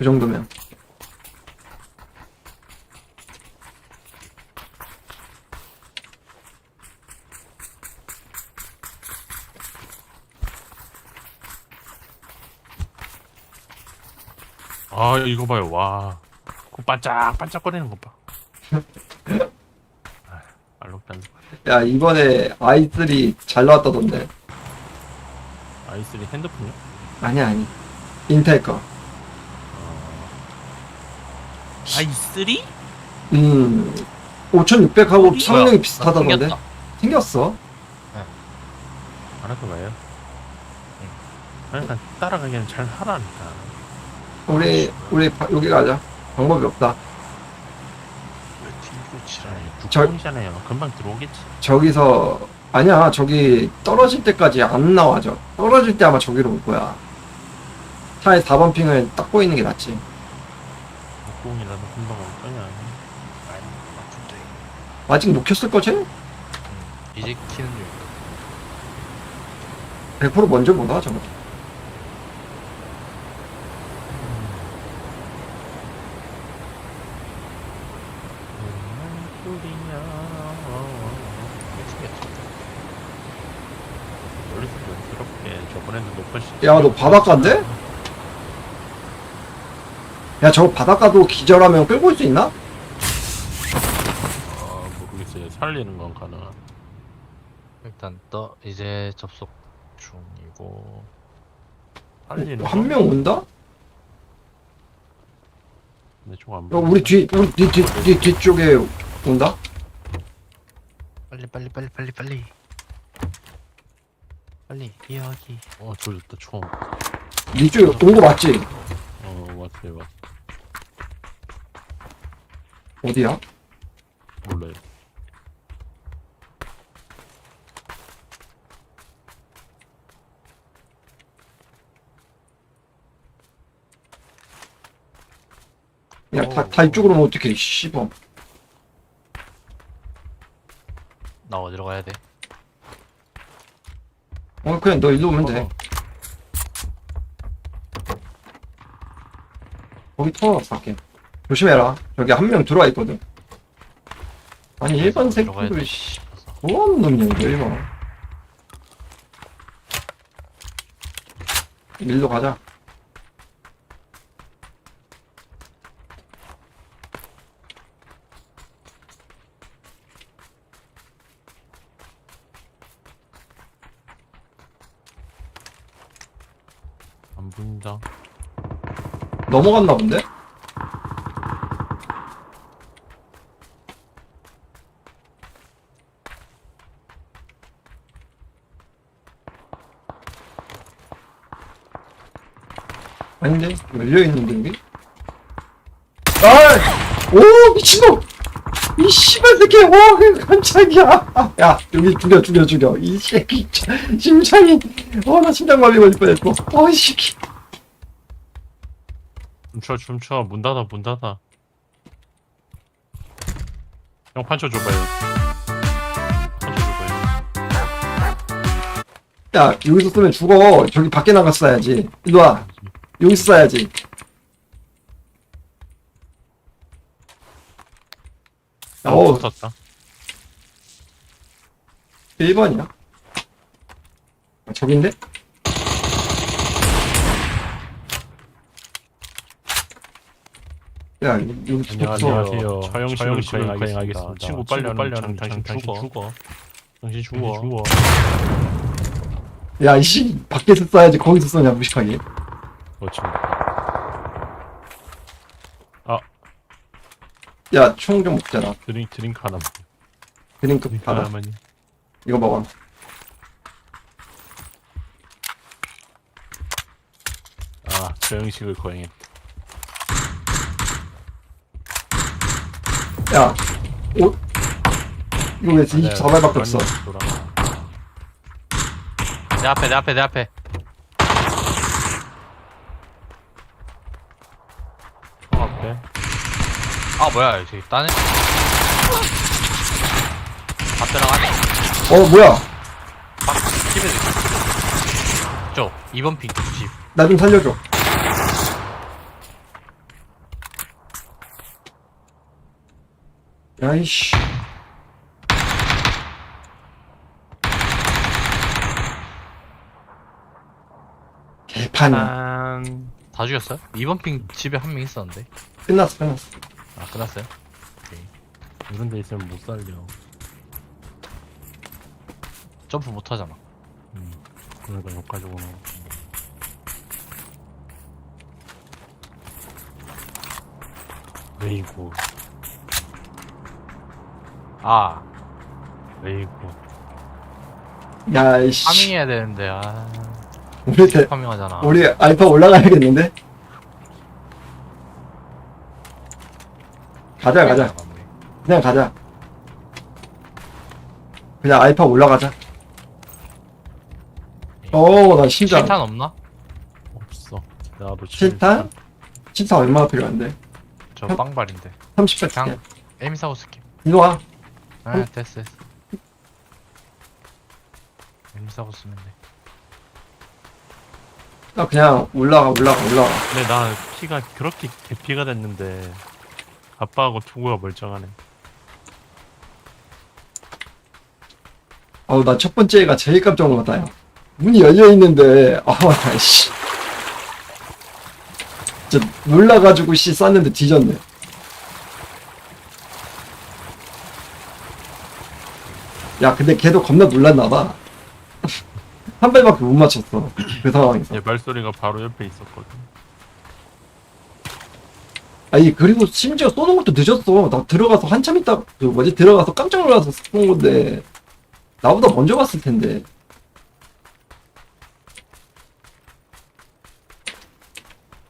그 정도면. 아 이거 봐요 와. 그 반짝 반짝거리는 것 봐. 아, 알록달록. 야, 이번에 i3 잘 나왔다던데. i3 핸드폰요? 아니, 아니. 인텔 거. I3? 음, 5600하고 어디? 성능이 뭐야? 비슷하다던데. 생겼다. 생겼어. 알았어 봐요. 그러니까 따라가기엔 잘 하라니까. 우리, 우리 바- 여기 가자. 방법이 없다. 왜 튕겨 지랄 저- 국뽕이잖아요. 금방 들어오겠지. 저기서, 아니야, 저기 떨어질 때까지 안 나와져. 떨어질 때 아마 저기로 올 거야. 차에 4번 핑을 딱 보이는 게 낫지. 국뽕이라도 금방 올 거냐. 아니 아픈데 아직 못 켰을 거지? 응. 이제 키는 중이다 100% 먼저 보다, 저거. 왜 튕겼지 연스럽게 저번에도 높은 시. 야, 너 바닷가인데? 야, 저거 바닷가도 기절하면 끌고 올 수 있나? 아 모르겠어요. 살리는 건 가능한. 일단 떠 이제 접속 중이고 살리는 한 명 온다? 총안 야, 우리 뒤, 우리 뒤, 뒤, 뒤, 뒤쪽에 온다? 빨리 빨리 빨리 빨리 빨리 빨리 이야기 어 조졌다 총. 이쪽에 온 거 맞지? 어 맞아요 맞. 어 디야? 몰라요. 야, 다, 다 이쪽으로 오면 어떡해, 씨발. 나 어디로 가야 돼? 어, 그냥 너 일로 오면 돼. 어. 거기 터널었어, 할게. 조심해라. 저기 한 명 들어와 있거든. 아니, 일반 들어가야 새끼들, 돼. 씨. 뭐하는 놈이야, 일반. 일로 가자. 안 보인다. 넘어갔나 본데? 아닌데? 열려있는데, 여기? 아! 오, 미친놈! 이 씨발 새끼, 오, 깜짝이야. 야, 여기 죽여, 죽여, 죽여. 이 새끼, 참, 심장이, 어, 나 심장마비 걸릴 뻔했고. 어, 이 새끼. 춤춰 춤춰 문 닫아 문 닫아. 형 판초 줘봐요. 판초 줘봐요. 야, 여기서 쏘면 죽어. 저기 밖에 나가서 쏴야지. 일로 와. 여기서 쏴야지. 어 어우, 붙었다. 1번이야. 아, 저긴데? 야, 여기 여기. 안녕하세요. 처형 씨를 거행하겠습니다. 친구 빨리 빨리 하는 당신 죽어. 당신 죽어. 죽어. 야, 이씨, 밖에서 쏴야지. 거기서 쏘냐, 무식하게. 그렇지. 야, 총 좀 먹잖아. 드링 드링크 하나. 드링크 드링크 받아. 하나만. 이거 먹어. 아, 저 형식을 거행했다. 야, 오, 이거 왜 24발밖에 없어? 돌아. 내 앞에 내 앞에 내 앞에 아 뭐야 저기 딴 애. 앞에랑 안에 어 뭐야? 막 집에 있어. 저 2번 핑집. 나 좀 살려줘. 야이씨. 개판 다 죽였어요? 2번 핑 집에 한 명 있었는데. 끝났어 끝났어. 아, 끝났어요? 이런 데 있으면 못 살려. 점프 못 하잖아. 음. 그러니까 욕 가지고 나. 레이고, 아, 레이고. 야 이씨. 파밍해야 되는데, 아. 우리, 대, 파밍하잖아. 우리 알파 올라가야겠는데? 가자, 가자. 그냥 가자. 그냥 알파 올라가자. 오, 나 심장. 실탄 없나? 없어. 나도 실탄? 실탄 얼마나 필요한데? 저 형? 빵발인데. 30배 그냥 줄게. 사고 쓸게. 이리 와. 아, 어? 됐어, 됐어. 에임 사고 쓰면 돼. 나 그냥 올라가, 올라가, 올라가. 근데 나 피가 그렇게 개피가 됐는데 아빠하고 두고가 멀쩡하네. 아우, 나 첫 번째가 제일 깜짝 놀랐다, 야. 문이 열려 있는데, 아, 나, 씨. 진짜 놀라가지고, 씨, 쐈는데 뒤졌네. 야, 근데 걔도 겁나 놀랐나봐. 한 발밖에 못 맞췄어. 그 상황에서. 얘 발소리가 바로 옆에 있었거든. 아니, 그리고 심지어 쏘는 것도 늦었어. 나 들어가서 한참 있다, 그 뭐지, 들어가서 깜짝 놀라서 쏜 건데. 나보다 먼저 봤을 텐데.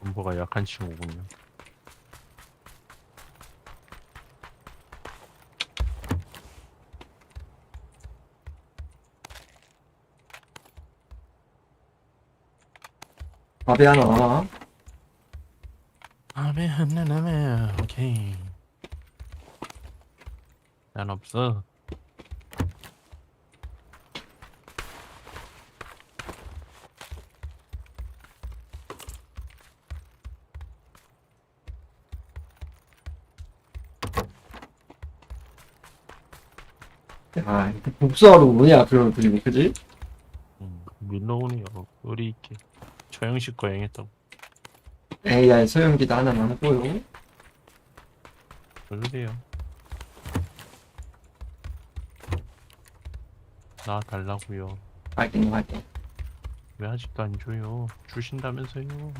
본보가 약한 친구군요. 밥에 하나. 아메 한나나메 오케이. 난 없어. 야, 이렇게 복수하러 오냐, 그, 그리고, 그지? 음, 밀러오니요. 우리 있게 처형식 거행했다고. AI 소형기도 하나 남고요. 그러세요. 나 달라고요. 확인, 확인. 왜 아직도 안 줘요? 주신다면서요.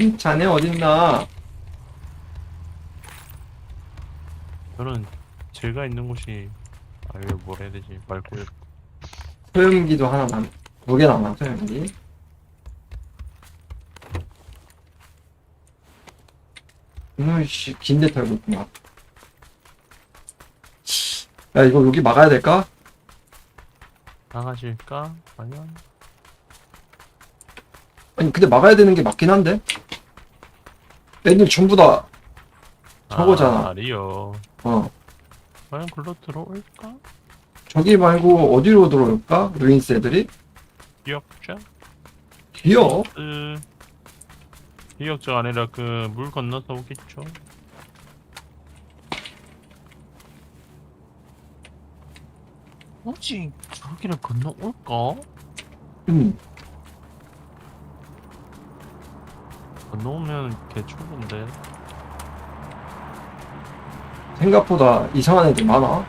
음, 자네 어딨나? 저는 제가 있는 곳이 아유 뭘 해야 되지 말고요. 소형기도 하나 남, 두개 남아, 소형기. 이놈, 씨, 긴데 털고 있구만. 야, 이거 여기 막아야 될까? 나가실까? 아니면 아니, 근데 막아야 되는 게 맞긴 한데? 애들 전부 다, 저거잖아. 아, 리어. 어. 과연 글로 들어올까? 저기 말고 어디로 들어올까? 루인스 애들이? 기억자? 귀여워. 으... 기억자 아니라 그 물 건너서 오겠죠. 혹시 저기를 건너올까? 음, 건너오면 개초본데 생각보다 이상한 애들 많아.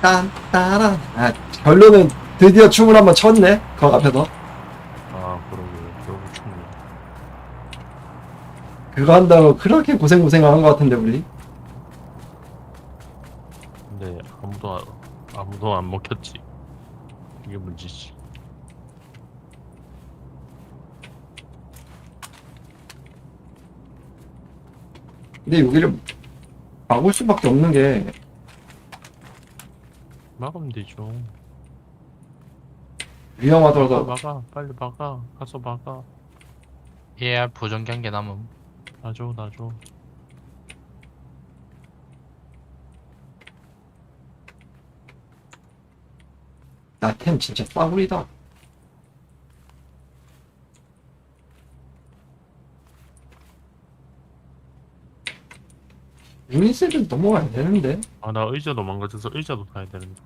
딴, 따란. 아, 결론은 드디어 춤을 한번 췄네. 그 앞에서. 아 그러게 그러고 춥네 그거 한다고 그렇게 고생고생한 것 같은데, 우리. 근데 아무도 안- 아무도 안 먹혔지 이게 문제지 근데 여기를 막을 수밖에 없는 게, 막으면 되죠 위험하더라도. 막아. 빨리 막아. 가서 막아. AR 보정기 한 개 남음. 놔줘 놔줘. 나 템 진짜 싸구리다. 유닛셀은 넘어가야 되는데. 아 나 의자도 망가져서 의자도 타야 되는데.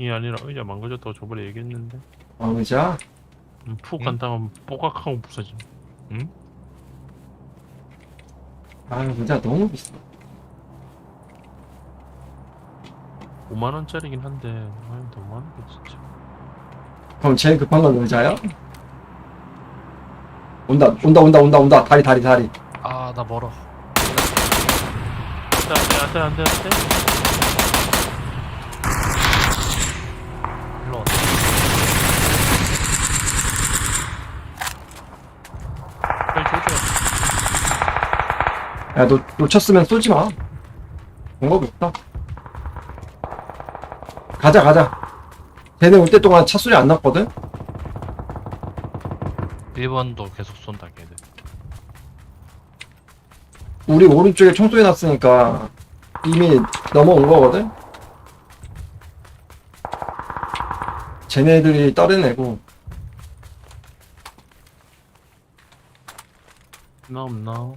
이 아니라 의자 망가졌다고 저번에 얘기했는데 아, 의자? 음, 푹 응? 간다면 뽀각하고 부서져 아, 의자 너무 비싸. 5만 원짜리긴 한데 아니 너무 많은 거 진짜 그럼 제일 급한 건 의자야? 온다, 온다, 온다, 온다, 온다. 다리, 다리, 다리. 아나 멀어 안돼 안돼 안돼 안돼 일로 와 빨리 줘줘 야, 너 놓쳤으면 쏘지 마. 방법이 없다. 가자, 가자. 걔네 올 때 동안 차 소리 안 났거든? 1번도 계속 쏜다 걔들 우리 오른쪽에 총소리 났으니까 이미 넘어온 거거든? 쟤네들이 다른 애고 나 없나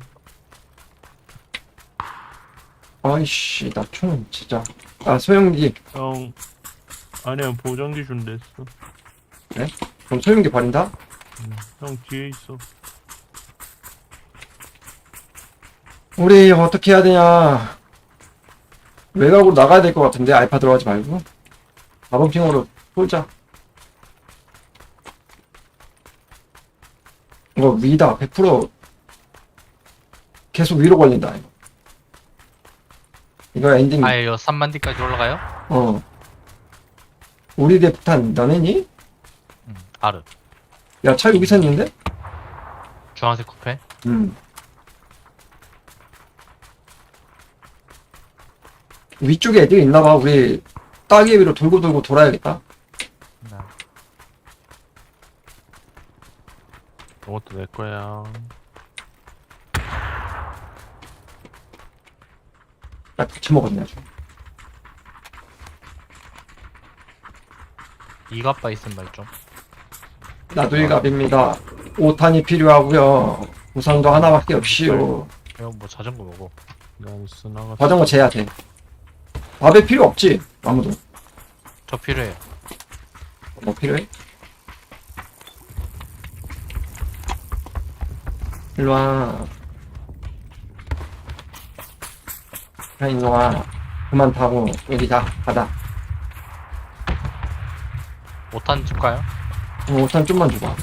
아이씨 나총 진짜. 아 소형기. 형 아니야 보정기 준댔어. 그럼 소형기 버린다? 응. 형 뒤에 있어. 우리 어떻게 해야 되냐? 외곽으로 나가야 될 것 같은데 알파 들어가지 말고. 4번 핑으로 쏘자. 이거 위다 100% 계속 위로 걸린다 이거 이거 엔딩 아예 요 3만 뒤까지 올라가요? 어 우리 대폭탄 너네니? 응 아르 야 차 여기 샜는데? 주황색 쿠페 음. 위쪽에 애들이 있나봐. 우리 따개 위로 돌고 돌고 돌아야겠다. 네. 이것도 내 거야 나 같이 먹었네 아주. 이갑바 있음 말좀 나도 일갑입니다. 5탄이 필요하고요. 우상도 하나밖에 없이요. 이거 뭐 자전거 먹어 난 쓰나가 자전거 재야 돼. 밥에 필요 없지? 아무도. 저 필요해요 뭐 필요해? 일로와. 야, 일로와. 그만 타고, 여기 다, 가다. 5탄 줄까요? 어, 우선 좀만 줘봐. 어?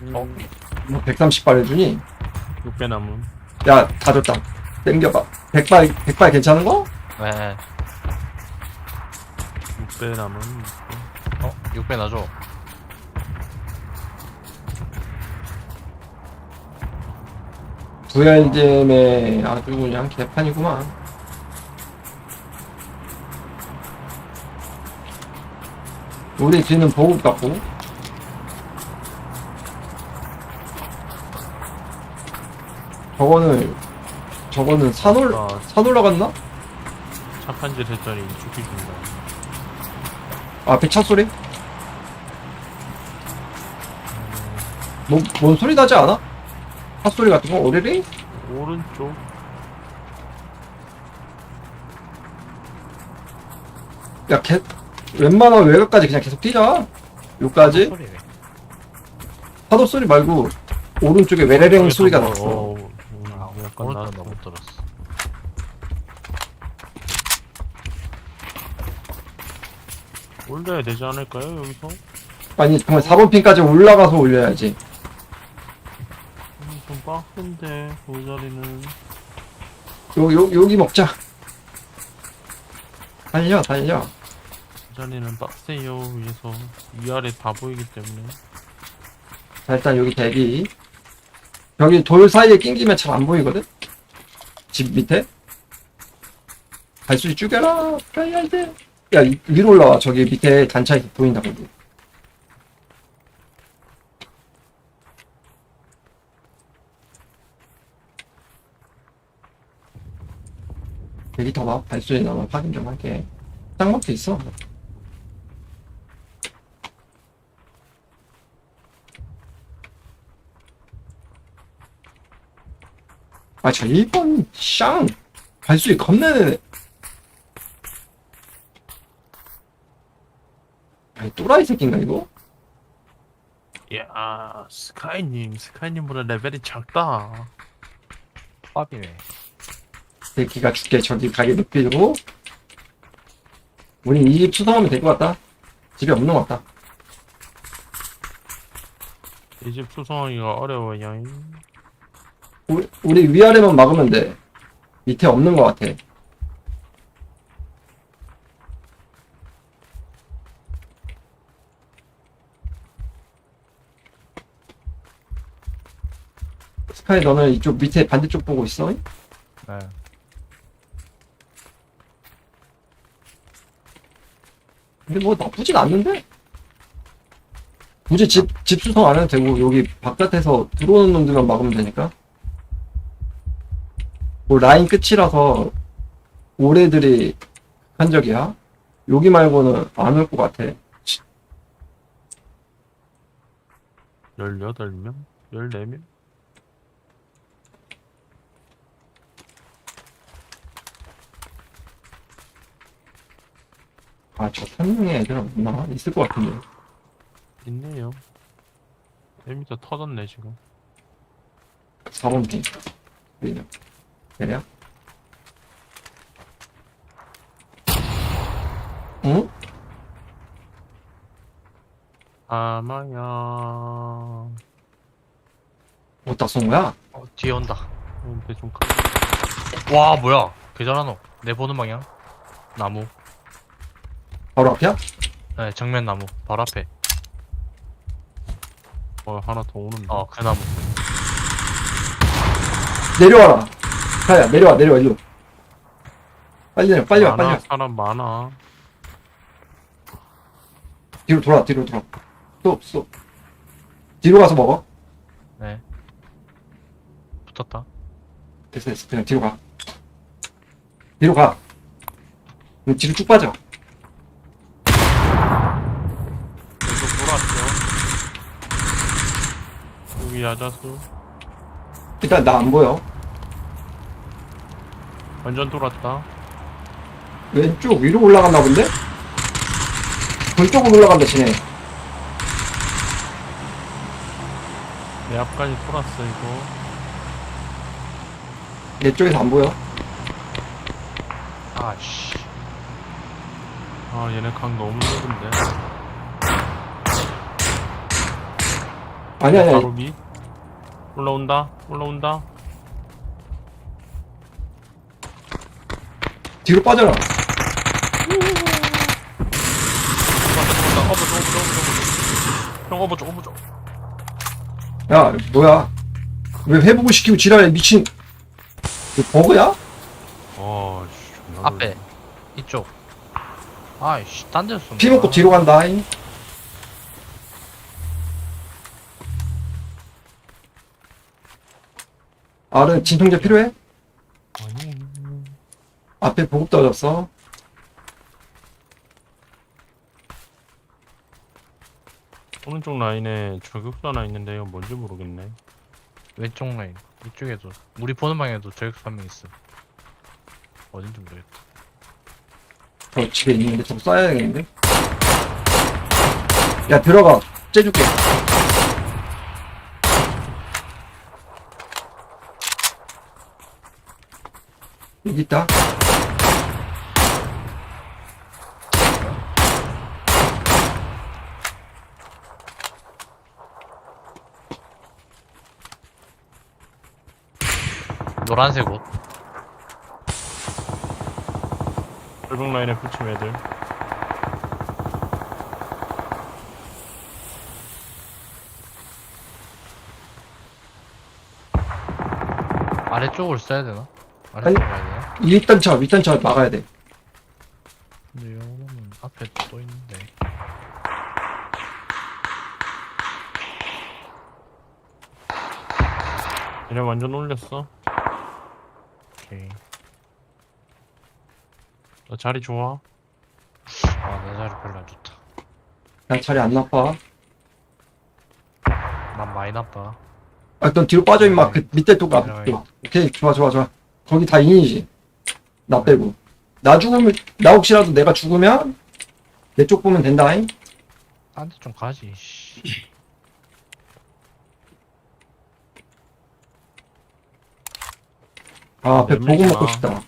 뭐, 130발 해주니? 6배 남은 야, 다 줬다. 땡겨봐. 100발, 100발 괜찮은 거? 네 6배 남은 어? 6배 나 줘 VRDM의 아주 그냥 개판이구만. 우리 뒤는 보급 같고. 저거는, 저거는 산 올, 아산 올라갔나? 착한 짓 했더니 죽기 준다 앞에 차 소리? 뭐, 뭔 소리 나지 않아? 차 소리 같은 거? 오리리? 오른쪽 야, 개, 웬만하면 외곽까지 그냥 계속 뛰자. 여기까지. 파도 소리 말고, 오른쪽에 외래랭 소리가 뭐, 났어. 어, 음, 아, 약간 오른쪽 났어 너못 들었어 올려야 되지 않을까요 여기서? 아니, 정말 4번 핀까지 올라가서 올려야지. 빡센데 그 자리는 요, 요, 여기 먹자. 달려, 달려. 그 자리는 빡세요 위에서 위아래 다 보이기 때문에 자, 일단 여기 대기. 여기 돌 사이에 낑기면 잘 안 보이거든? 집 밑에? 발소리 죽여라! 가야 돼! 야, 이- 위로 올라와. 저기 밑에 단차에서 보인다, 거기. 여기 다봐 발소리 나면 확인 좀 할게. 딱 막혀 있어. 아 저 1번 샹! 발소리 겁나는 아니 또라이 새끼인가 이거? 야 스카이님. 스카이님보다 레벨이 작다. 빠비네. 새끼가 죽게 저기 가게 눕히고 우리 이 집 수성하면 될 것 같다. 집에 없는 것 같다. 이 집 수성하기가 어려워요. 우리, 우리 위아래만 막으면 돼. 밑에 없는 것 같아. 스카이 너는 이쪽 밑에 반대쪽 보고 있어? 네. 근데 뭐 나쁘진 않는데? 굳이 집, 집 수성 안 해도 되고, 여기 바깥에서 들어오는 놈들만 막으면 되니까. 뭐 라인 끝이라서, 올해들이 한적이야? 여기 말고는 안 올 것 같아. 18명? 14명? 아, 저 선명의 애들 없나? 있을 것 같은데. 있네요 에미터 터졌네 지금 4번 핑. 보이냐? 내려? 응? 아마야 어디다 쏜 거야? 어, 뒤에 온다. 어, 와, 뭐야. 개잘하노. 내 보는 방향. 나무. 바로 앞이야? 네, 정면 나무. 바로 앞에. 어 하나 더 오는데 어, 그 나무. 내려와라. 가야, 내려와, 내려와, 일로. 빨리 내려, 빨리 와, 빨리 많아 와. 사람 많아 뒤로 돌아, 뒤로 돌아. 또, 또. 뒤로 가서 먹어. 네. 붙었다. 됐어, 됐어. 그냥 뒤로 가. 뒤로 가. 그럼 뒤로 쭉 빠져. 왼쪽 돌았죠 여기 야자수 일단 나 안 보여. 완전 돌았다 왼쪽 위로 올라갔나 본데? 돌 쪽으로 올라간다, 지네. 내 앞까지 돌았어 이거 내 쪽에서 안 보여. 아씨. 아 얘네 강 너무 넓은데 아니, 아니, 아니. 바로 올라온다 올라온다 뒤로 빠져라. 형 어버져 어버져 야, 뭐야. 왜 회복을 시키고 지랄해, 미친. 버그야? 아씨 앞에. 이쪽. 아이씨, 딴 데서. 피 먹고 뒤로 간다. 잉. 아르 진통제 필요해? 아니 앞에 보급 떨어졌어. 오른쪽 라인에 저격수 하나 있는데 이건 뭔지 모르겠네 왼쪽 라인. 이쪽에도. 우리 보는 방향에도 저격수 한 명 있어. 어딘지 모르겠다. 저 집에 있는데 좀 쏴야겠는데? 야, 들어가. 째줄게. 여기 있다. 노란색 옷. 절벽 라인에 붙임 애들 아래쪽을 써야 되나? 아니. 아래쪽 가야 되나? 윗단 차, 윗단 차 막아야 돼. 근데 이거는 앞에 또 있는데. 얘네 완전 올렸어 오케이. 너 자리 좋아 아, 내 자리 별로 안 좋다. 난 자리 안 나빠. 난 많이 나빠. 아, 넌 뒤로 빠져, 임마. 그 밑에 쪽 앞. 쪽. 오케이, 좋아, 좋아, 좋아. 거기 다 인이지. 나 빼고. 나 죽으면, 나 혹시라도 내가 죽으면, 내 쪽 보면 된다잉? 딴 데 좀 가지 씨. 아, 배 내밀지 보고 먹고 마. 싶다.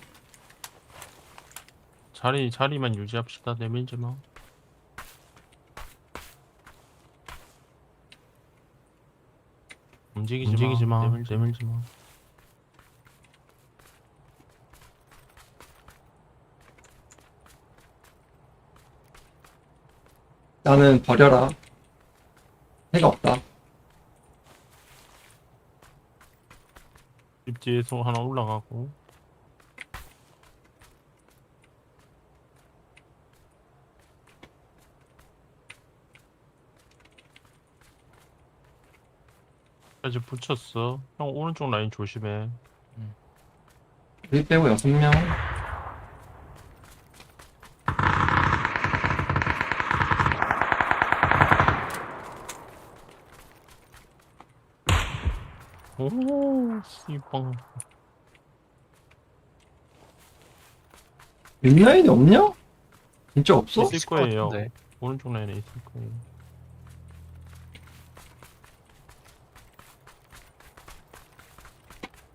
자리 자리만 유지합시다. 내밀지 마. 움직이지, 움직이지 마. 마. 내밀지, 내밀지 마. 나는 버려라. 해가 없다. 집 뒤에서 하나 올라가고. 이제 붙였어. 형 오른쪽 라인 조심해. 우리 빼고 여섯 명. 오, 씨빵. 윗라인이 없냐? 진짜 없어? 있을 것 거예요. 같은데. 오른쪽 라인에 있을 거예요.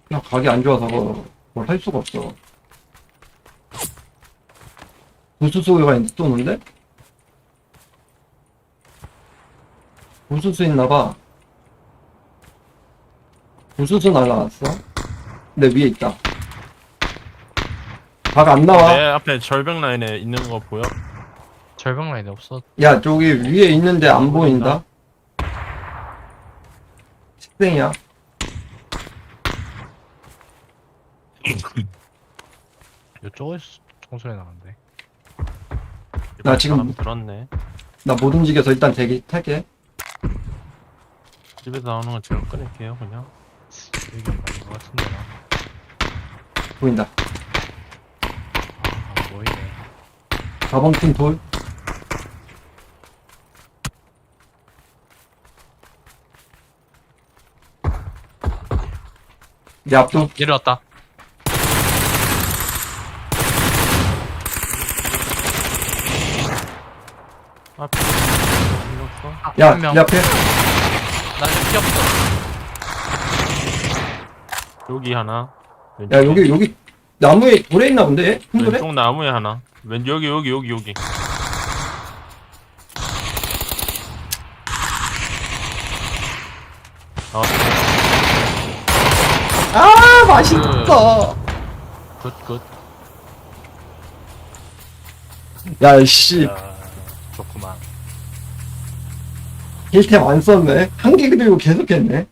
그냥 각이 안 좋아서 뭘 할 수가 없어. 부수소가 쏘는데? 부수수 있나봐. 부수수 날라갔어. 내 위에 있다. 각안 나와. 내 앞에 절벽 라인에 있는 거 보여? 절벽 라인에 없어 야, 저기 위에 있는데 안 보인다. 식생이야. 이쪽에서 총소리 나는데 나 지금- 사람 들었네. 나 못 움직여서 일단 대기 탈게. 집에서 나오는 거 제가 끊을게요, 그냥. 여기 맞는 것 같은데 나 보인다. 아, 안 보이네 4번 팀 돌. 내 앞도 내려왔다? 아, 야, 한 명. 내 앞에. 나 지금 피 없어 여기 하나. 야, 여기, 여기, 나무에 돌에 있나 본데? 큰 돌에? 왼쪽 나무에 하나. 왼 여기 여기 여기 여기. 아, 아, 맛있어! 굿 굿 야, 씨. 야 좋구만 힐템 안 썼네. 한 개 그리고 계속 했네.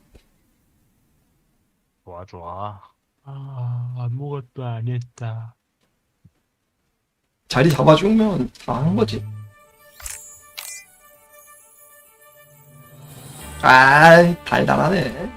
좋아 좋아 아 아무것도 안 했다. 자리 잡아주면 다한 거지. 아, 달달하네.